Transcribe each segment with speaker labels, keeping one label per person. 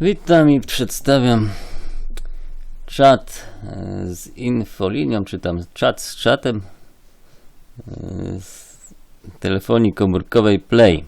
Speaker 1: Witam i przedstawiam czat e, z infolinią, czy tam czat z czatem e, z telefonii komórkowej Play.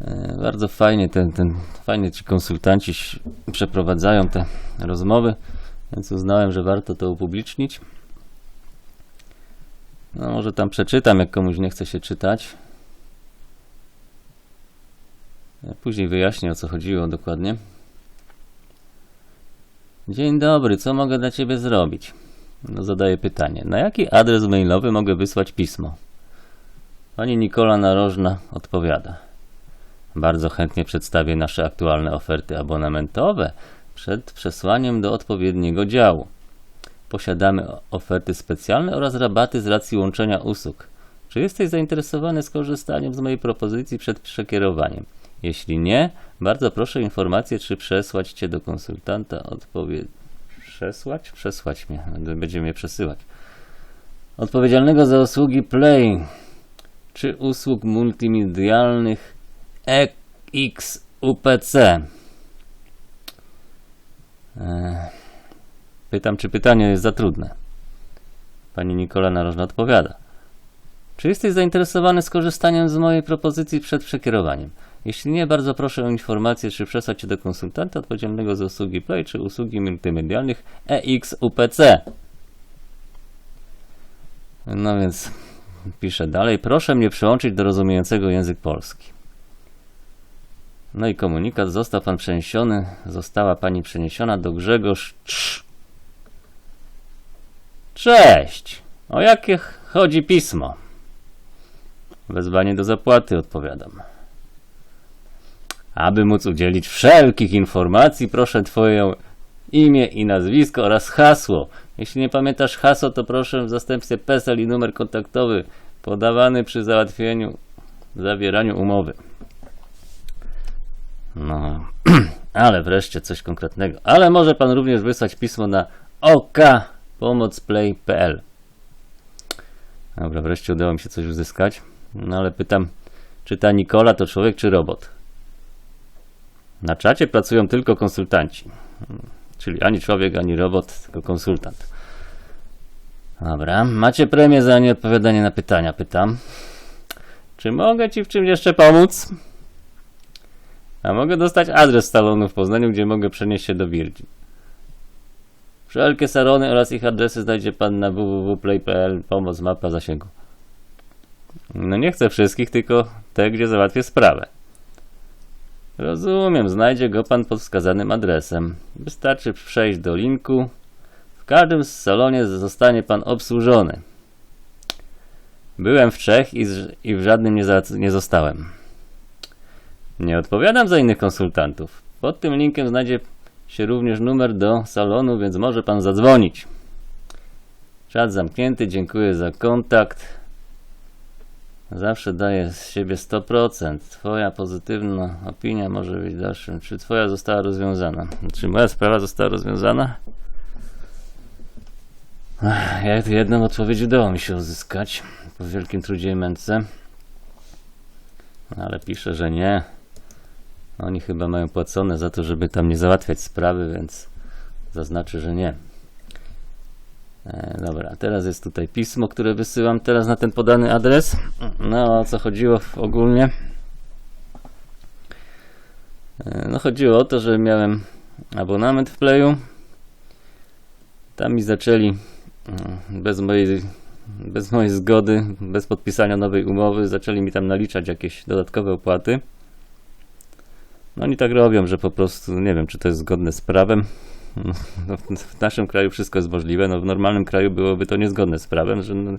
Speaker 1: E, Bardzo fajnie ten, ten, fajnie ci konsultanci przeprowadzają te rozmowy, więc uznałem, że warto to upublicznić. No może tam przeczytam, jak komuś nie chce się czytać. Później wyjaśnię o co chodziło dokładnie. Dzień dobry, co mogę dla Ciebie zrobić? No zadaję pytanie. Na jaki adres mailowy mogę wysłać pismo? Pani Nikola Narożna odpowiada. Bardzo chętnie przedstawię nasze aktualne oferty abonamentowe przed przesłaniem do odpowiedniego działu. Posiadamy oferty specjalne oraz rabaty z racji łączenia usług. Czy jesteś zainteresowany skorzystaniem z mojej propozycji przed przekierowaniem? Jeśli nie, bardzo proszę o informację, czy przesłać Cię do konsultanta. Odpowie... Przesłać? Przesłać mnie. Będę- Będzie mnie przesyłać. Odpowiedzialnego za usługi Play czy usług multimedialnych EXUPC. Eee, Pytam, czy pytanie jest za trudne. Pani Nikola Narożna odpowiada. Czy jesteś zainteresowany skorzystaniem z mojej propozycji przed przekierowaniem? Jeśli nie, bardzo proszę o informację, czy przesłać Cię do konsultanta odpowiedzialnego za usługi Play czy usługi multimedialnych EXUPC. No więc piszę dalej. Proszę mnie przyłączyć do rozumiejącego język polski. No i komunikat. Został Pan przeniesiony, została Pani przeniesiona do Grzegorz Cz. Cześć! O jakie chodzi pismo? Wezwanie do zapłaty, odpowiadam. Aby móc udzielić wszelkich informacji, proszę Twoje imię i nazwisko oraz hasło. Jeśli nie pamiętasz hasło, to proszę w zastępstwie PESEL i numer kontaktowy podawany przy załatwieniu, zawieraniu umowy. No, ale wreszcie coś konkretnego. Ale może Pan również wysłać pismo na okpomocplay.pl Dobra, wreszcie udało mi się coś uzyskać. No ale pytam, czy ta Nikola to człowiek czy robot? Na czacie pracują tylko konsultanci. Czyli ani człowiek, ani robot, tylko konsultant. Dobra, macie premię za nieodpowiadanie na pytania, pytam. Czy mogę Ci w czymś jeszcze pomóc? A mogę dostać adres salonu w Poznaniu, gdzie mogę przenieść się do Virgin. Wszelkie salony oraz ich adresy znajdzie Pan na www.play.pl pomoc mapa zasięgu. No nie chcę wszystkich, tylko te, gdzie załatwię sprawę. Rozumiem, znajdzie go pan pod wskazanym adresem. Wystarczy przejść do linku. W każdym salonie zostanie pan obsłużony. Byłem w trzech i, i w żadnym nie, za, nie zostałem. Nie odpowiadam za innych konsultantów. Pod tym linkiem znajdzie się również numer do salonu, więc może pan zadzwonić. Czat zamknięty, dziękuję za kontakt. Zawsze daję z siebie 100%. Twoja pozytywna opinia może być dalszym. Czy twoja została rozwiązana? Czy moja sprawa została rozwiązana? Jak jedną odpowiedź udało mi się uzyskać po wielkim trudzie i męce. Ale pisze, że nie. Oni chyba mają płacone za to, żeby tam nie załatwiać sprawy, więc zaznaczy, że nie. E, dobra, teraz jest tutaj pismo, które wysyłam teraz na ten podany adres. No, o co chodziło ogólnie? E, no, chodziło o to, że miałem abonament w Playu. Tam mi zaczęli mm, bez mojej, bez mojej zgody, bez podpisania nowej umowy, zaczęli mi tam naliczać jakieś dodatkowe opłaty. No oni tak robią, że po prostu nie wiem, czy to jest zgodne z prawem. No, w, naszym kraju wszystko jest możliwe. No, w normalnym kraju byłoby to niezgodne z prawem, że no,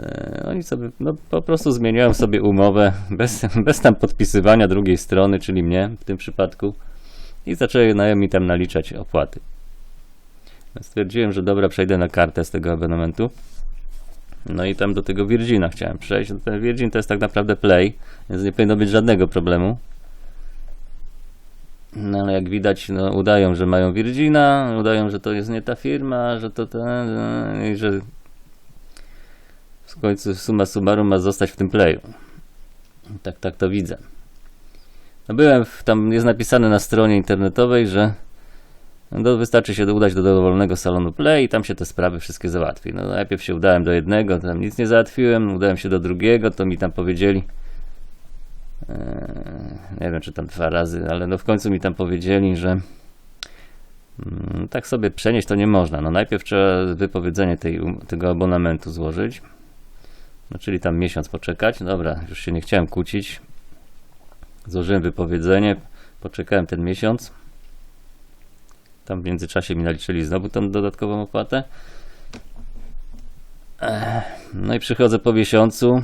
Speaker 1: e, oni sobie no, po prostu zmieniają sobie umowę bez, bez tam podpisywania drugiej strony, czyli mnie w tym przypadku i zaczęli mi tam naliczać opłaty. Stwierdziłem, że dobra, przejdę na kartę z tego abonamentu. No i tam do tego Virgina chciałem przejść. Ten Virgin to jest tak naprawdę Play, więc nie powinno być żadnego problemu. No ale jak widać, no, udają, że mają Virgina, udają, że to jest nie ta firma, że to ten, i że w końcu summa summarum ma zostać w tym playu. Tak, tak to widzę. No byłem, w, tam jest napisane na stronie internetowej, że no, wystarczy się udać do dowolnego salonu Play i tam się te sprawy wszystkie załatwi. No najpierw się udałem do jednego, tam nic nie załatwiłem, udałem się do drugiego, to mi tam powiedzieli, nie wiem czy tam dwa razy, ale no w końcu mi tam powiedzieli, że mm, tak sobie przenieść to nie można. No najpierw trzeba wypowiedzenie tej, tego abonamentu złożyć, no czyli tam miesiąc poczekać. Dobra, już się nie chciałem kłócić. Złożyłem wypowiedzenie, poczekałem ten miesiąc. Tam w międzyczasie mi naliczyli znowu tą dodatkową opłatę. Ech, No i przychodzę po miesiącu.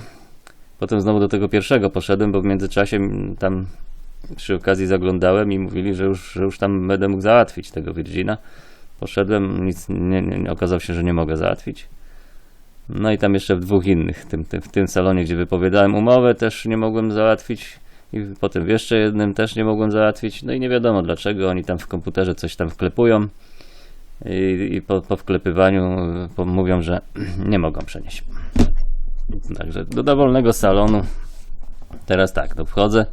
Speaker 1: Potem znowu do tego pierwszego poszedłem, bo w międzyczasie tam przy okazji zaglądałem i mówili, że już, że już tam będę mógł załatwić tego Virgina. Poszedłem, nic nie, nie, nie okazało się, że nie mogę załatwić. No i tam jeszcze w dwóch innych, tym, tym, w tym salonie, gdzie wypowiadałem umowę, też nie mogłem załatwić. I potem w jeszcze jednym też nie mogłem załatwić. No i nie wiadomo dlaczego oni tam w komputerze coś tam wklepują. I, i po, po wklepywaniu y, po, mówią, że nie mogą przenieść. Także do dowolnego salonu. Teraz tak, to wchodzę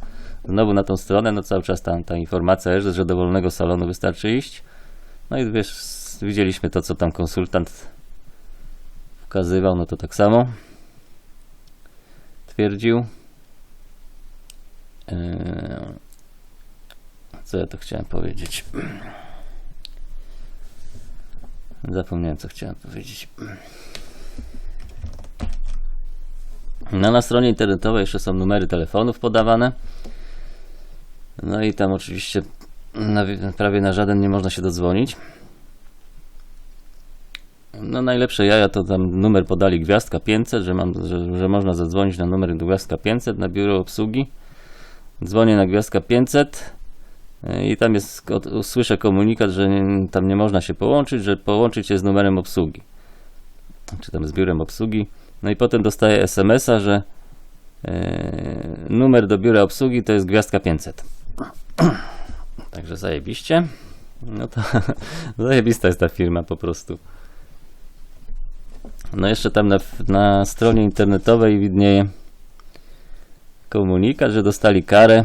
Speaker 1: znowu na tą stronę, no cały czas tam ta informacja jest, że do dowolnego salonu wystarczy iść. No i wiesz, widzieliśmy to, co tam konsultant wskazywał, no to tak samo twierdził. Eee, Co ja to chciałem powiedzieć? Zapomniałem, co chciałem powiedzieć. No, na stronie internetowej jeszcze są numery telefonów podawane. No i tam oczywiście na, prawie na żaden nie można się dodzwonić. No najlepsze jaja to tam numer podali gwiazdka 500, że, mam, że, że można zadzwonić na numer gwiazdka 500 na biuro obsługi. Dzwonię na gwiazdka 500 y, i tam jest, usłyszę komunikat, że nie, tam nie można się połączyć, że połączyć się z numerem obsługi. Czy tam z biurem obsługi. No i potem dostaję SMS-a, że e, numer do biura obsługi to jest gwiazdka 500. Także zajebiście. No to zajebista jest ta firma po prostu. No jeszcze tam na, na stronie internetowej widnieje komunikat, że dostali karę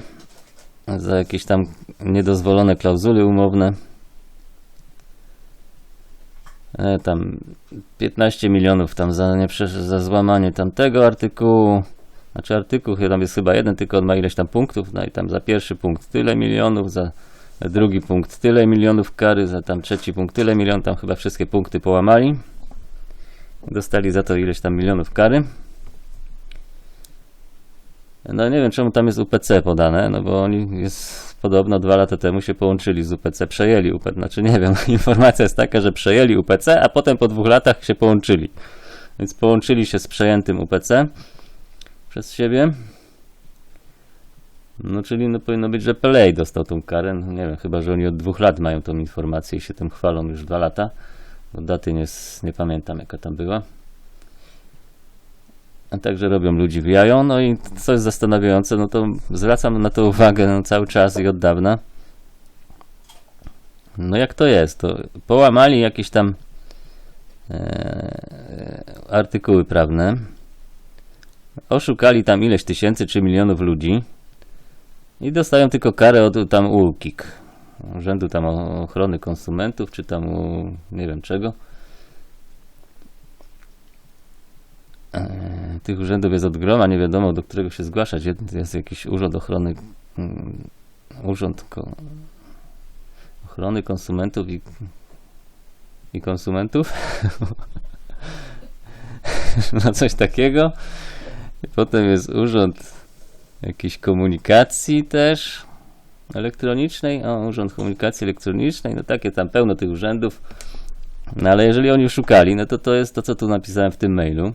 Speaker 1: za jakieś tam niedozwolone klauzule umowne. E, tam 15 milionów tam za, nie, za złamanie tamtego artykułu. Znaczy artykuł tam jest chyba jeden, tylko on ma ileś tam punktów. No i tam za pierwszy punkt tyle milionów, za drugi punkt tyle milionów kary, za tam trzeci punkt tyle milionów. Tam chyba wszystkie punkty połamali. Dostali za to ileś tam milionów kary. No nie wiem czemu tam jest UPC podane, no bo oni jest podobno dwa lata temu się połączyli z UPC, przejęli UPC, znaczy nie wiem, informacja jest taka, że przejęli UPC, a potem po dwóch latach się połączyli. Więc połączyli się z przejętym UPC przez siebie. No czyli no powinno być, że Pelej dostał tą karę, no, nie wiem, chyba, że oni od dwóch lat mają tą informację i się tym chwalą już dwa lata. Bo daty nie, nie pamiętam jaka tam była. Także robią ludzi w jajo. No i co jest zastanawiające, no to zwracam na to uwagę cały czas i od dawna. No jak to jest? To połamali jakieś tam e, artykuły prawne. Oszukali tam ileś tysięcy czy milionów ludzi. I dostają tylko karę od tam UKIK. Urzędu tam Ochrony Konsumentów, czy tam u, nie wiem czego. E, Tych urzędów jest od groma, nie wiadomo do którego się zgłaszać. Jeden jest jakiś urząd ochrony, mm, urząd ko, ochrony konsumentów i, i konsumentów. no coś takiego. Potem jest urząd jakiejś komunikacji też elektronicznej, o, Urząd Komunikacji Elektronicznej, no takie tam pełno tych urzędów. No ale jeżeli oni szukali, no to to jest to, co tu napisałem w tym mailu.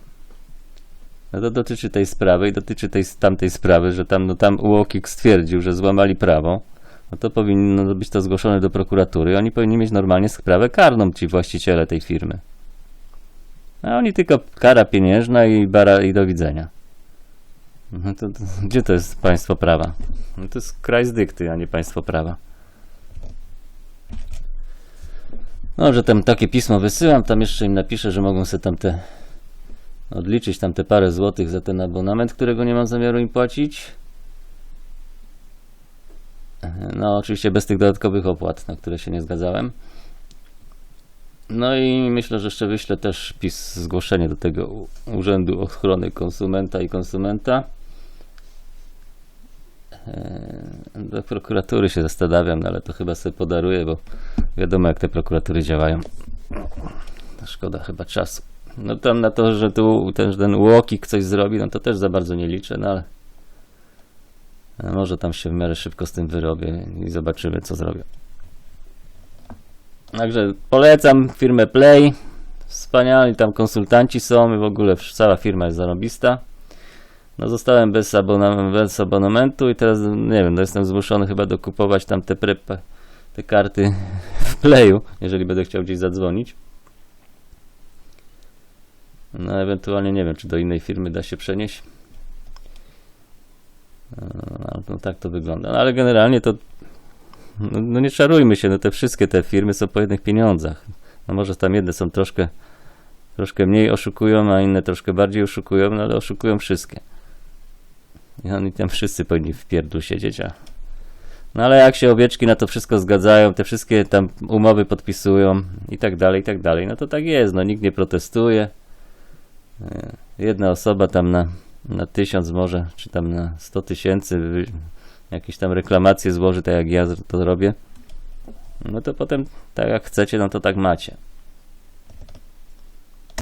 Speaker 1: No to dotyczy tej sprawy i dotyczy tej tamtej sprawy, że tam, no tam UOKiK stwierdził, że złamali prawo. No to powinno być to zgłoszone do prokuratury. Oni powinni mieć normalnie sprawę karną, ci właściciele tej firmy. A oni tylko kara pieniężna i bara i do widzenia. No to, to, gdzie to jest państwo prawa? No to jest kraj z dykty, a nie państwo prawa. No, że tam takie pismo wysyłam, tam jeszcze im napiszę, że mogą sobie tam te odliczyć tam te parę złotych za ten abonament, którego nie mam zamiaru im płacić. No, oczywiście bez tych dodatkowych opłat, na które się nie zgadzałem. No i myślę, że jeszcze wyślę też pis zgłoszenie do tego Urzędu Ochrony Konsumenta i Konsumenta. Eee, Do prokuratury się zastanawiam, no ale to chyba sobie podaruję, bo wiadomo jak te prokuratury działają. Szkoda chyba czasu. No tam na to, że tu ten, ten łokik coś zrobi, no to też za bardzo nie liczę, no ale może tam się w miarę szybko z tym wyrobię i zobaczymy co zrobię. Także polecam firmę Play. Wspaniali tam konsultanci są i w ogóle cała firma jest zarobista. No zostałem bez, bez abonamentu i teraz nie wiem, no jestem zmuszony chyba dokupować tam te, prepa- te karty w Playu, jeżeli będę chciał gdzieś zadzwonić. No ewentualnie nie wiem, czy do innej firmy da się przenieść. No, tak to wygląda. No, ale generalnie to no, no nie czarujmy się, no te wszystkie te firmy są po jednych pieniądzach. No może tam jedne są troszkę troszkę mniej oszukują, a inne troszkę bardziej oszukują, no ale oszukują wszystkie. I oni tam wszyscy powinni w pierdlu siedzieć, a... No ale jak się owieczki na to wszystko zgadzają, te wszystkie tam umowy podpisują i tak dalej, i tak dalej, no to tak jest, no nikt nie protestuje. E, Jedna osoba tam na, na tysiąc może, czy tam na 100 tysięcy jakieś tam reklamacje złoży, tak jak ja to robię. No to potem, tak jak chcecie, no to tak macie.